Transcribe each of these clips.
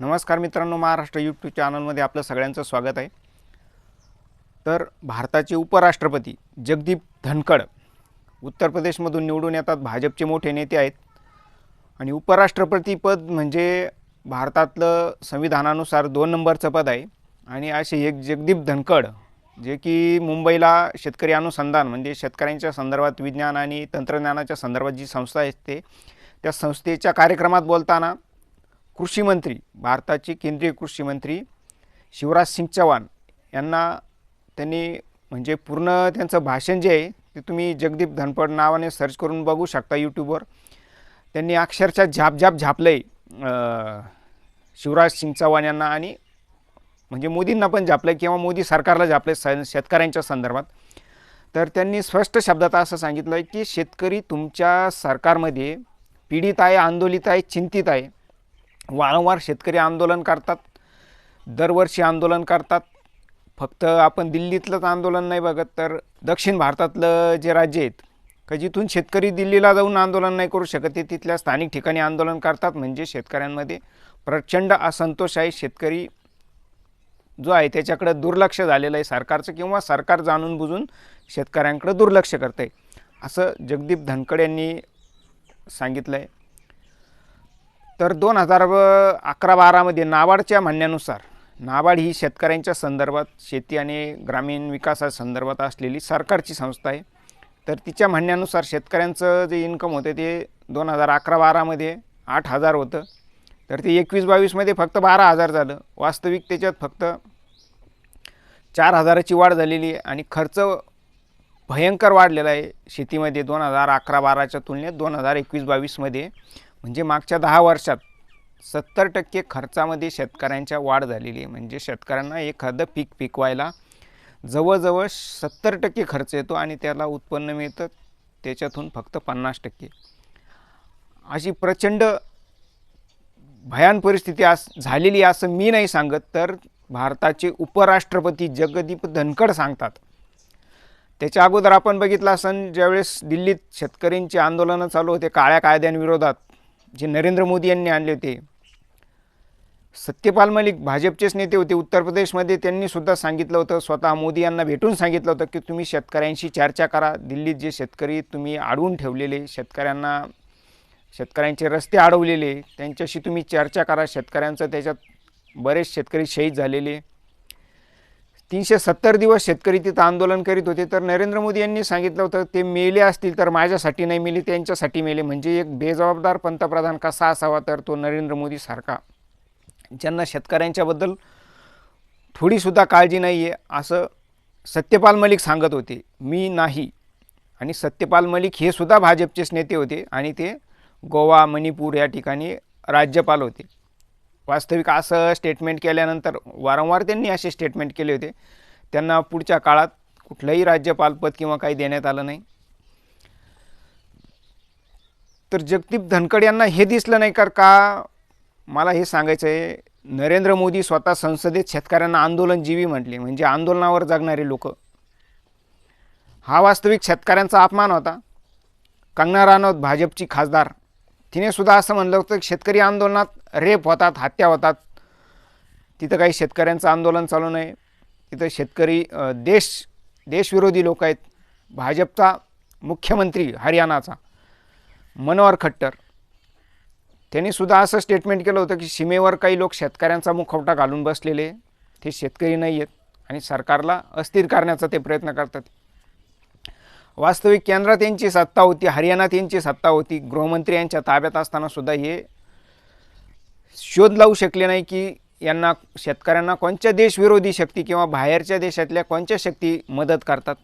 नमस्कार मित्रांनो महाराष्ट्र यूट्यूब चॅनलमध्ये आपलं सगळ्यांचं स्वागत आहे. तर भारताचे उपराष्ट्रपती जगदीप धनखड उत्तर प्रदेशमधून निवडून येतात. भाजपचे मोठे नेते आहेत. आणि उपराष्ट्रपती पद म्हणजे भारतातलं संविधानानुसार दोन नंबरचं पद आहे. आणि असे एक जगदीप धनखड जे की मुंबईला शेतकरी अनुसंधान म्हणजे शेतकऱ्यांच्या संदर्भात विज्ञान आणि तंत्रज्ञानाच्या संदर्भात जी संस्था असते त्या संस्थेच्या कार्यक्रमात बोलताना कृषी मंत्री भारताचे केंद्रीय कृषी मंत्री शिवराज सिंग चव्हाण यांना त्यांनी म्हणजे पूर्ण त्यांचं भाषण जे आहे ते तुम्ही जगदीप धनपड नावाने सर्च करून बघू शकता यूट्यूबवर त्यांनी अक्षरशः झाप झाप झापलं आहे शिवराज सिंग चौहान यांना आणि म्हणजे मोदींना पण झापलं आहे किंवा मोदी सरकारला झापलं आहे स शेतकऱ्यांच्या संदर्भात. तर त्यांनी स्पष्ट शब्दात असं सांगितलं आहे की शेतकरी तुमच्या सरकारमध्ये पीडित आहे आंदोलित आहे चिंतित आहे. वारंवार शेतकरी आंदोलन करतात दरवर्षी आंदोलन करतात. फक्त आपण दिल्लीतलंच आंदोलन नाही बघत तर दक्षिण भारतातलं जे राज्य आहेत का जिथून शेतकरी दिल्लीला जाऊन आंदोलन नाही करू शकत ते तिथल्या स्थानिक ठिकाणी आंदोलन करतात. म्हणजे शेतकऱ्यांमध्ये प्रचंड असंतोष आहे. शेतकरी जो आहे त्याच्याकडं दुर्लक्ष झालेलं आहे सरकारचं किंवा सरकार जाणून बुजून शेतकऱ्यांकडं दुर्लक्ष करतं आहे असं जगदीप धनखड यांनी सांगितलं आहे तर दोन हजार अकरा बारामध्ये नाबार्डच्या म्हणण्यानुसार नाबार्ड ही शेतकऱ्यांच्या संदर्भात शेती आणि ग्रामीण विकासा संदर्भात असलेली सरकारची संस्था आहे. तर तिच्या म्हणण्यानुसार शेतकऱ्यांचं जे इन्कम होतं ते दोन हजार अकरा बारामध्ये आठ हजार होतं. तर ते एकवीस बावीसमध्ये फक्त बारा हजार झालं. वास्तविक त्याच्यात फक्त चार हजाराची वाढ झालेली आहे आणि खर्च भयंकर वाढलेला आहे शेतीमध्ये दोन हजार अकरा बाराच्या तुलनेत दोन हजार एकवीस बावीसमध्ये म्हणजे मागच्या दहा वर्षात सत्तर टक्के खर्चामध्ये शेतकऱ्यांच्या वाढ झालेली आहे. म्हणजे शेतकऱ्यांना एखादं पीक पिकवायला जवळजवळ सत्तर टक्के खर्च येतो आणि त्याला उत्पन्न मिळतं. त्याच्यातून फक्त पन्नास टक्के. अशी प्रचंड भयान परिस्थिती आज झालेली असं मी नाही सांगत तर भारताचे उपराष्ट्रपती जगदीप धनखड सांगतात. त्याच्या अगोदर आपण बघितलं असन ज्यावेळेस दिल्लीत शेतकऱ्यांची आंदोलनं चालू होते काळ्या कायद्यांविरोधात जे नरेंद्र मोदी यांनी आणले होते. सत्यपाल मलिक भाजपचेच नेते होते. उत्तर प्रदेशमध्ये त्यांनी सुद्धा सांगितलं होतं स्वतः मोदी यांना भेटून सांगितलं होतं की तुम्ही शेतकऱ्यांशी चर्चा करा. दिल्लीत जे शेतकरी तुम्ही अडवून ठेवलेले शेतकऱ्यांना शेतकऱ्यांचे रस्ते अडवलेले त्यांच्याशी तुम्ही चर्चा करा. शेतकऱ्यांचं त्याच्यात बरेच शेतकरी शहीद झालेले. तीनशे सत्तर दिवस शेतकरी तिथं आंदोलन करीत होते. तर नरेंद्र मोदी यांनी सांगितलं होतं ते मेले असतील तर माझ्यासाठी नाही मेले त्यांच्यासाठी मेले. म्हणजे एक बेजबाबदार पंतप्रधान कसा असावा तर तो नरेंद्र मोदी सारखा. ज्यांना शेतकऱ्यांच्याबद्दल थोडीसुद्धा काळजी नाही आहे असं सत्यपाल मलिक सांगत होते. मी नाही. आणि सत्यपाल मलिक हे सुद्धा भाजपचेच नेते होते आणि ते गोवा मणिपूर या ठिकाणी राज्यपाल होते. वास्तविक असं स्टेटमेंट केल्यानंतर वारंवार त्यांनी असे स्टेटमेंट केले होते. त्यांना पुढच्या काळात कुठलंही राज्यपालपद किंवा काही देण्यात आलं नाही. तर जगदीप धनखड यांना हे दिसलं नाही कर का? मला हे सांगायचं आहे नरेंद्र मोदी स्वतः संसदेत शेतकऱ्यांना आंदोलनजीवी म्हटले. म्हणजे आंदोलनावर जगणारे लोक. हा वास्तविक शेतकऱ्यांचा अपमान होता. कंगना राणौत भाजपची खासदार. तिने सुद्धा असं म्हणलं होतं की शेतकरी आंदोलनात रेप होतात हत्या होतात. तिथं काही शेतकऱ्यांचं आंदोलन चालू नाही. तिथं शेतकरी देश देशविरोधी लोक आहेत. भाजपचा मुख्यमंत्री हरियाणाचा मनोहर खट्टर. त्यांनी सुद्धा असं स्टेटमेंट केलं होतं की सीमेवर काही लोक शेतकऱ्यांचा मुखवटा घालून बसलेले. ते शेतकरी नाही आहेत आणि सरकारला अस्थिर करण्याचा ते प्रयत्न करतात. वास्तविक केंद्रात यांची सत्ता होती हरियाणात यांची सत्ता होती. गृहमंत्री यांच्या ताब्यात असतानासुद्धा हे शोध लावू शकले नाही की यांना शेतकऱ्यांना कोणत्या देशविरोधी शक्ती किंवा बाहेरच्या देशातल्या कोणत्या शक्ती मदत करतात?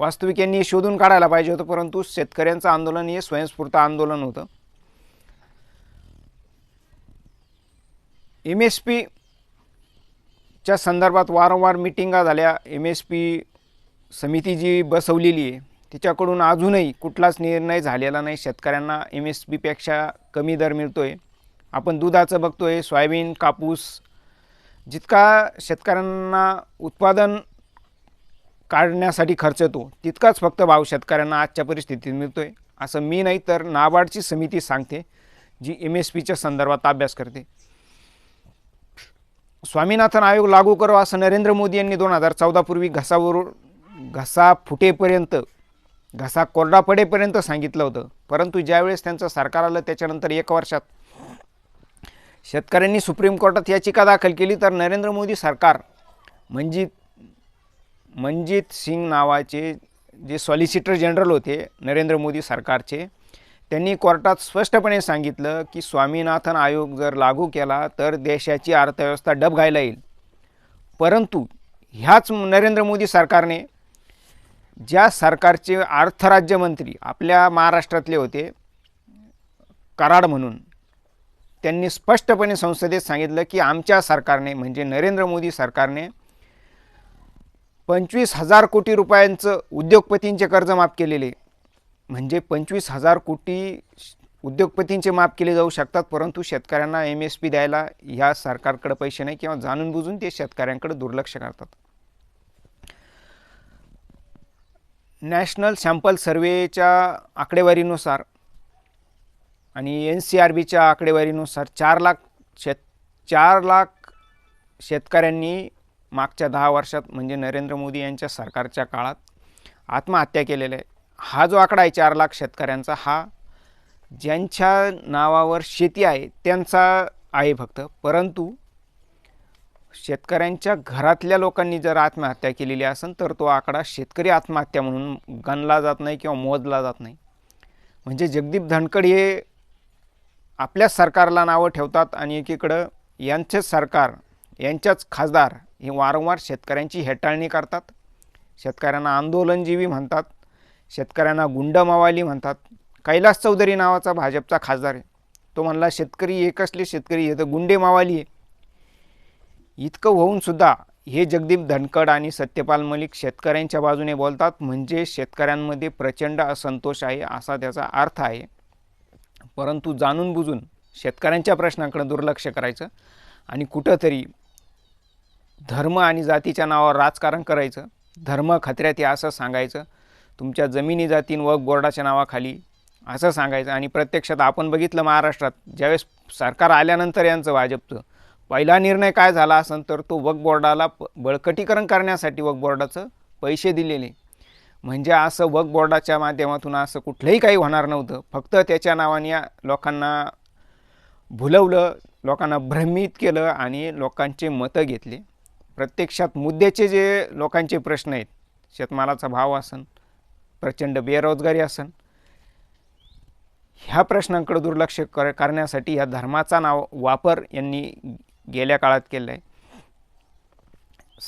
वास्तविक यांनी हे शोधून काढायला पाहिजे होतं परंतु शेतकऱ्यांचं आंदोलन हे स्वयंस्फूर्त आंदोलन होतं. एम एस पीच्या संदर्भात वारंवार मिटिंगा झाल्या. एम एस पी समिती जी बसवलेली आहे तिच्याकडून अजूनही कुठलाच निर्णय झालेला नाही. शेतकऱ्यांना एम एस पीपेक्षा कमी दर मिळतो आहे आपण दुधाचं बघतो आहे सोयाबीन कापूस. जितका शेतकऱ्यांना उत्पादन काढण्यासाठी खर्च येतो तितकाच फक्त भाव शेतकऱ्यांना आजच्या परिस्थितीत मिळतो आहे असं मी नाही तर नाबार्डची समिती सांगते जी एम एस पीच्या संदर्भात अभ्यास करते. स्वामीनाथन आयोग लागू करो असं नरेंद्र मोदी यांनी दोन हजार चौदापूर्वी घसावर घसा फुटेपर्यंत घसा कोरडा पडेपर्यंत सांगितलं होतं. परंतु ज्यावेळेस त्यांचं सरकार आलं त्याच्यानंतर एक वर्षात शेतकऱ्यांनी सुप्रीम कोर्टात याचिका दाखल केली तर नरेंद्र मोदी सरकार मंजित मनजित सिंग नावाचे जे सॉलिसिटर जनरल होते नरेंद्र मोदी सरकारचे त्यांनी कोर्टात स्पष्टपणे सांगितलं की स्वामीनाथन आयोग जर लागू केला तर देशाची अर्थव्यवस्था डबघायला येईल. परंतु ह्याच नरेंद्र मोदी सरकारने ज्या सरकारचे अर्थराज्यमंत्री आपल्या महाराष्ट्रातले होते कराड म्हणून त्यांनी स्पष्टपणे संसदेत सांगितलं की आमच्या सरकारने म्हणजे नरेंद्र मोदी सरकारने पंचवीस हजार कोटी रुपयांचं उद्योगपतींचे कर्ज माफ केलेले. म्हणजे पंचवीस हजार कोटी उद्योगपतींचे माफ केले जाऊ शकतात परंतु शेतकऱ्यांना एम एस पी द्यायला ह्या सरकारकडे पैसे नाही किंवा जाणून बुजून ते शेतकऱ्यांकडे दुर्लक्ष करतात. नॅशनल सॅम्पल सर्वेच्या आकडेवारीनुसार आणि एन सी आर बीच्या आकडेवारीनुसार चार लाख शेत चार लाख शेतकऱ्यांनी मागच्या दहा वर्षात म्हणजे नरेंद्र मोदी यांच्या सरकारच्या काळात आत्महत्या केलेल्या आहे. हा जो आकडा आहे चार लाख शेतकऱ्यांचा हा ज्यांच्या नावावर शेती आहे त्यांचा आहे फक्त. परंतु शेतकऱ्यांच्या घरातल्या लोकांनी जर आत्महत्या केलेली असेल तर तो आकडा शेतकरी आत्महत्या म्हणून गणला जात नाही किंवा मोजला जात नाही. म्हणजे जगदीप धनखड हे आपल्याच सरकारला नावं ठेवतात आणि एकीकडं यांचेच सरकार यांच्याच खासदार हे वारंवार शेतकऱ्यांची हेटाळणी करतात. शेतकऱ्यांना आंदोलनजीवी म्हणतात. शेतकऱ्यांना गुंड मावाली म्हणतात. कैलास चौधरी नावाचा भाजपचा खासदार आहे. तो म्हणला शेतकरी हे कसले शेतकरी हे तर गुंडे मावाली आहे. इतकं होऊनसुद्धा हे जगदीप धनकड आणि सत्यपाल मलिक शेतकऱ्यांच्या बाजूने बोलतात. म्हणजे शेतकऱ्यांमध्ये प्रचंड असंतोष आहे असा त्याचा अर्थ आहे. परंतु जाणून बुजून शेतकऱ्यांच्या प्रश्नाकडे दुर्लक्ष करायचं आणि कुठंतरी धर्म आणि जातीच्या नावावर राजकारण करायचं धर्म खत्र्यात हे असं सांगायचं तुमच्या जमिनी जातीन व बोर्डाच्या नावाखाली असं सांगायचं आणि प्रत्यक्षात आपण बघितलं महाराष्ट्रात ज्यावेळेस सरकार आल्यानंतर यांचं भाजपचं पहिला निर्णय काय झाला असेल तर तो वक बोर्डाला प बळकटीकरण करण्यासाठी वक बोर्डाचं पैसे दिलेले. म्हणजे असं वक बोर्डाच्या माध्यमातून असं कुठलंही काही होणार नव्हतं. फक्त त्याच्या नावाने या लोकांना भुलवलं लोकांना भ्रमित केलं आणि लोकांचे मतं घेतले. प्रत्यक्षात मुद्द्याचे जे लोकांचे प्रश्न आहेत शेतमालाचा भाव असन प्रचंड बेरोजगारी असन ह्या प्रश्नांकडे दुर्लक्ष कर करण्यासाठी ह्या धर्माचा नाव वापर यांनी गेल्या काळात केलं आहे